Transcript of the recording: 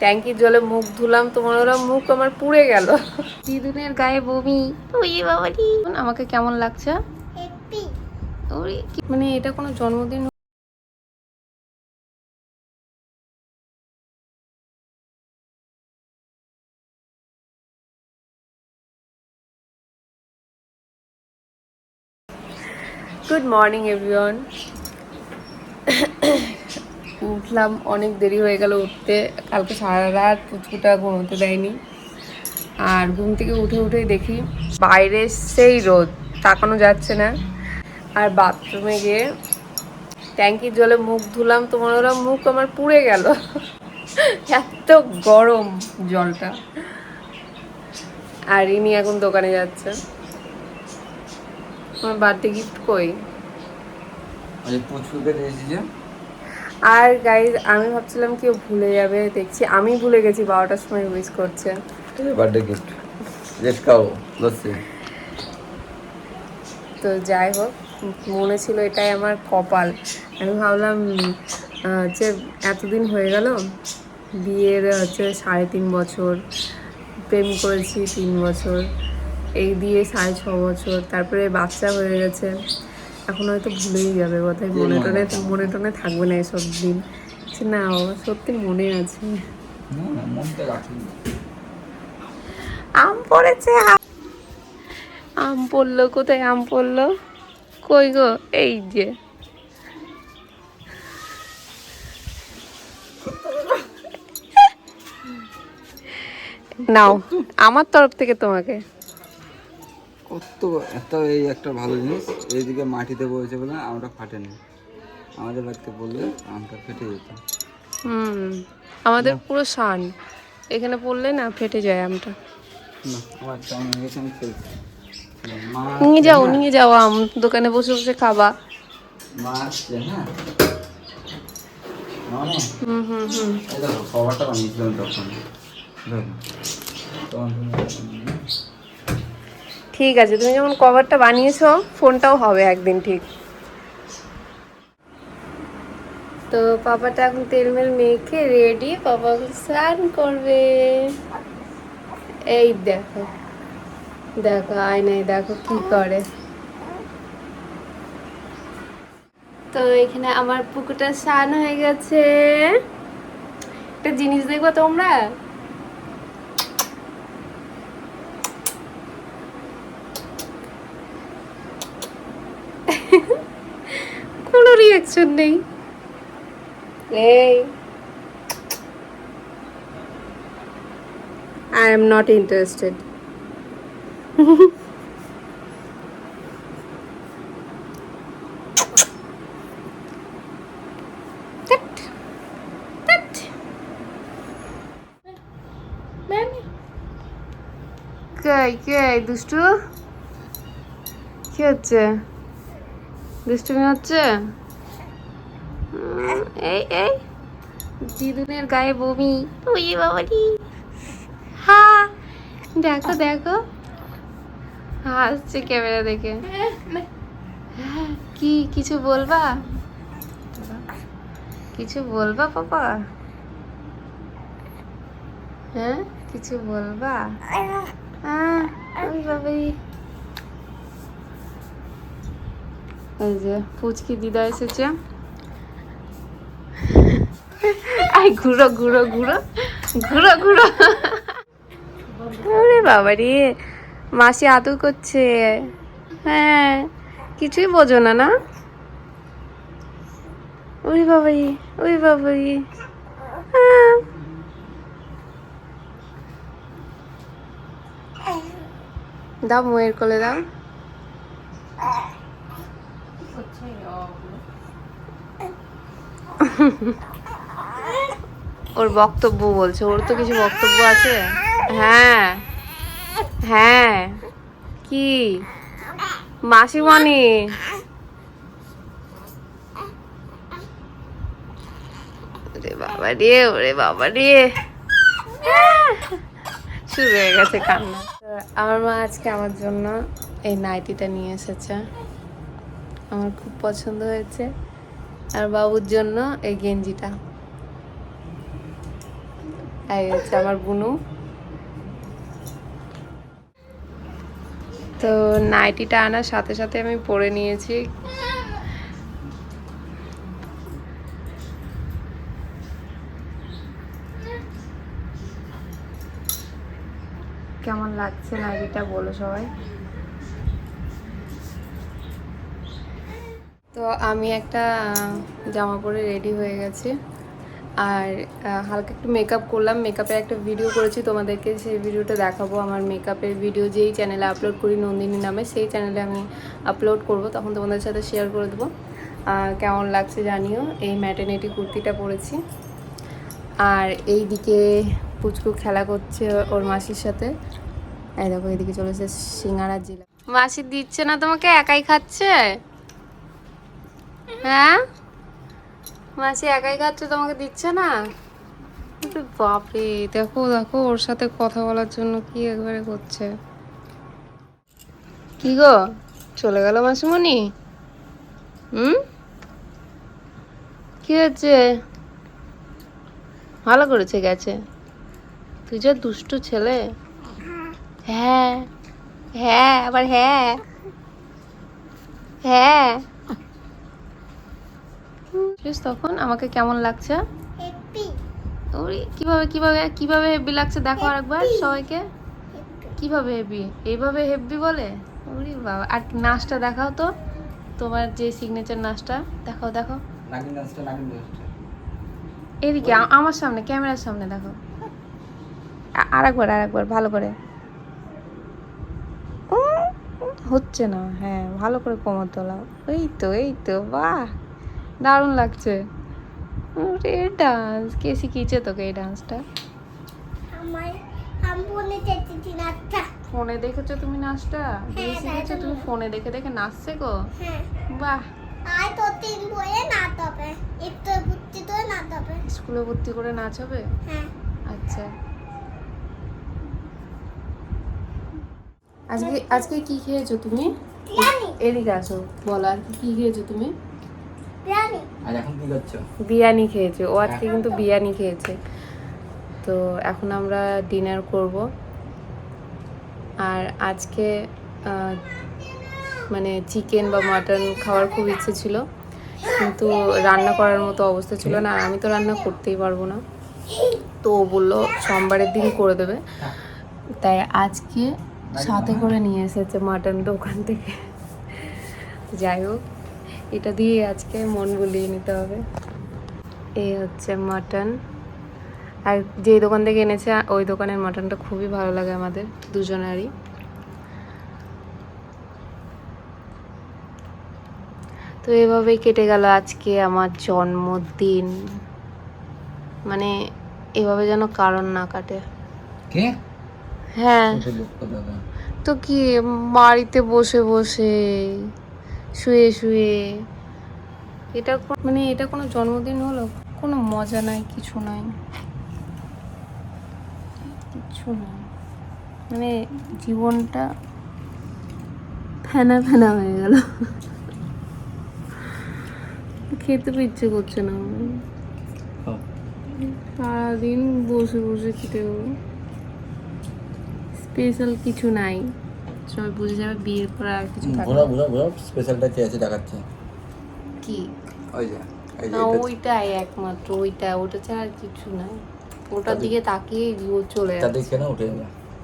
ট্যাঙ্কির জলে মুখ ধুলাম তোমার ওরা মুখ আমার পুড়ে গেল। দিদুনের গায়ে বমি। ওই বাবারি আমাকে কেমন লাগছে? মানে এটা কোনো জন্মদিন গুড মর্নিং এভরিওয়ান উঠলাম, অনেক দেরি হয়ে গেল উঠতে। কালকে সারা রাত পুচকুটা ঘুমোতে দেয়নি। আর ঘুম থেকে উঠে উঠেই দেখি বাইরে সেই রোদ, তাকানো যাচ্ছে না। আর বাথরুমে গিয়ে ট্যাঙ্কির জলে মুখ ধুলাম তোমার ওরা মুখ আমার পুড়ে গেল। এত গরম জলটা। আর ইনি এখন দোকানে যাচ্ছে। আমার বার্থডে গিফট কই? পুচকুকে দিয়েছি যে। আর গাইজ আমি ভাবছিলাম কেউ ভুলে যাবে দেখছি আমি ভুলে গেছি বারোটার সময় উইশ করছে। বার্থডে গিফট লেটস খাও লস্যি তো যাই হোক মনে ছিল এটাই আমার কপাল। আমি ভাবলাম যে এতদিন হয়ে গেল বিয়ের হচ্ছে সাড়ে তিন বছর প্রেম করেছি তিন বছর এই দিয়ে সাড়ে ছ বছর তারপরে বাচ্চা হয়ে গেছে। এখন হয়তো ভুলেই যাবে বোধহয় মনে টনে মনে টনে থাকবে না এসব দিন। যে না সত্যি মনে আছে। আম পড়েছে। আম পড়ল কোথায়? আম পড়ল? কই গো? এই যে। নাও আমার তরফ থেকে তোমাকে। কত একটা এই একটা ভালো জিনিস এইদিকে মাটিতে পড়েছে বলে আমটা ফাটেনি। আমাদের বাড়িতে বললে আমটা ফেটে যেত। হুম আমাদের পুরো শান। এখানে পড়লে না ফেটে যায় আমটা। নিয়ে যাও নিয়ে যাও আম দোকানে বসে বসে খাবা। হ্যাঁ? হুম হুম হুম। বানিয়েছিলাম তখন। ঠিক আছে, তুমি যখন কভারটা বানিয়েছো, ফোনটাও হবে একদিন ঠিক। তো পাপাটা এখন তেল মেল মেখে রেডি পাপা স্নান করবে। এই দেখো দেখো আয়নায়, দেখো কি করে। তো এখানে আমার পুকুরটা স্নান হয়ে গেছে। একটা জিনিস দেখব তোমরা? রিয়াকশন নেই। এই। আই এম নট ইন্টারেস্টেড দুষ্টু। কি হচ্ছে? দুষ্টুমি হচ্ছে? এই এই দিদুনের গায়ে বমি। ওই বাবারি হা দেখো দেখো। হাসছে ক্যামেরা দেখে। কি কিছু বলবা? কিছু বলবা পাপা? হ্যাঁ কিছু বলবা? ওই বাবারি এই যে পুচকি দিদা এসেছে। আই ঘুরো ঘুরো ঘুরো ঘুরো ঘুরো। ওরে বাবা রে, মাসি আদর করছে। হ্যাঁ কিছুই বোঝো না না? ওরে বাবারি ওরে বাবারি হ্যাঁ। দাও মোয়ের কোলে, দাও। ওর বক্তব্য বলছে। ওর তো কিছু বক্তব্য আছে? হ্যাঁ। হ্যাঁ। কি? মাসিমণি। ওরে বাবা রে, ওরে বাবা রে। শুরু হয়ে গেছে কান্না। আমার মা আজকে আমার জন্য এই নাইটিটা নিয়ে এসেছে। আমার খুব পছন্দ হয়েছে। আর বাবুর জন্য এই গেঞ্জিটা। এই হচ্ছে আমার বুনু। তো নাইটিটা আনার সাথে সাথে আমি পরে নিয়েছি। কেমন লাগছে নাইটিটা বলো সবাই? তো আমি একটা জামা পরে রেডি হয়ে গেছি। আর হালকা একটু মেকআপ করলাম। মেকআপের একটা ভিডিও করেছি, তোমাদেরকে সেই ভিডিওটা দেখাবো। আমার মেকআপের ভিডিও যেই চ্যানেলে আপলোড করি, নন্দিনী নামে, সেই চ্যানেলে আমি আপলোড করব। তখন তোমাদের সাথে শেয়ার করে দেবো। কেমন লাগছে জানিও। এই ম্যাটার্নিটি কুর্তিটা পরেছি। আর এই দিকে পুচকু খেলা করছে ওর মাসির সাথে। এই দেখো, এদিকে চলেছে সিঙ্গারা জিলা মাসি দিচ্ছে না তোমাকে? একাই খাচ্ছে? হ্যাঁ? মাসি একাই খাচ্ছে, তোমাকে দিচ্ছে না? বাপরে, দেখো দেখো, ওর সাথে কথা বলার জন্য কি একবারে করছে? কি গো, চলে গেল মাসিমণি? হুম? কি হচ্ছে ভালো করেছে, গেছে? তুই যে দুষ্টু ছেলে। হ্যাঁ হ্যাঁ আবার হ্যাঁ। হ্যাঁ। শেষ তখন আমাকে কেমন লাগছে? ওরে কীভাবে কীভাবে কীভাবে হেভি লাগছে দেখো আরেকবার সবাইকে। কীভাবে হেভি এইভাবে হেভি বলে? ওরে বাবা। আর নাচটা দেখাও তো। তোমার যে সিগনেচার নাচটা দেখাও দেখো। এদিকে আমার সামনে ক্যামেরার সামনে দেখো। আরেকবার আরেকবার ভালো করে। হচ্ছে না হ্যাঁ ভালো করে কোমর তোলাও। এই তো এই তো বাহ। দারুণ লাগছে। রে ডান্স কে শিখিয়েছে তোকে এই ডান্সটা ফোনে দেখেছ তুমি নাচটা? দিয়ে শিখেছো তুমি ফোনে দেখে দেখে নাচছে গো? হ্যাঁ। বাহ। আয় তো তিন বইয়ে নাচ হবে। একটু বুদ্ধি তো নাচ হবে। স্কুলে ভর্তি করে নাচ হবে? হ্যাঁ। আচ্ছা। আজকে আজকে কি খেয়েছো তুমি? এদিকে আসো বলো আর কি খেয়েছো তুমি? আর এখন কি করছ? বিরিয়ানি খেয়েছে। ও আজকে কিন্তু বিরিয়ানি খেয়েছে। তো এখন আমরা ডিনার করব। আর আজকে মানে চিকেন বা মাটন খাওয়ার খুব ইচ্ছে ছিল। কিন্তু রান্না করার মতো অবস্থা ছিল না। আর আমি তো রান্না করতেই পারব না। তো ও বলল সোমবারের দিন করে দেবে। তাই আজকে সাথে করে নিয়ে এসেছে মাটন দোকান থেকে। যাই হোক। এটা দিয়ে আজকে মন বুলিয়ে নিতে হবে। এই হচ্ছে মাটন। আর যে দোকান থেকে এনেছে ওই দোকানের মাটনটা খুবই ভালো লাগে আমাদের দুজনেরই। তো এভাবেই কেটে গেল আজকে আমার জন্মদিন। মানে এভাবে যেন কারণ না কাটে। কে? হ্যাঁ। তো কি বাড়িতে বসে বসে। শুয়ে শুয়ে। এটা মানে এটা কোনো জন্মদিন হলো? কোনো মজা নাই কিছু নাই। কিছু নাই। মানে জীবনটা ফেনা ফেনা হয়ে গেল। খেতে তো ইচ্ছে করছে না সারাদিন বসে বসে খেতে স্পেশাল কিছু নাই। সবাই বুঝে যাবে বিয়ের পর আর কিছু থাকবে ঘোরা। ঘোরা ঘোরা স্পেশালটা কে আছে দেখাচ্ছে কি? ওই যে এই যে না ওইটাই একমাত্র ওইটা ওটা ছাড়া আর কিছু নাই। ওটার দিকে তাকিয়ে ও চলে যাচ্ছে। কেন উঠে যাবে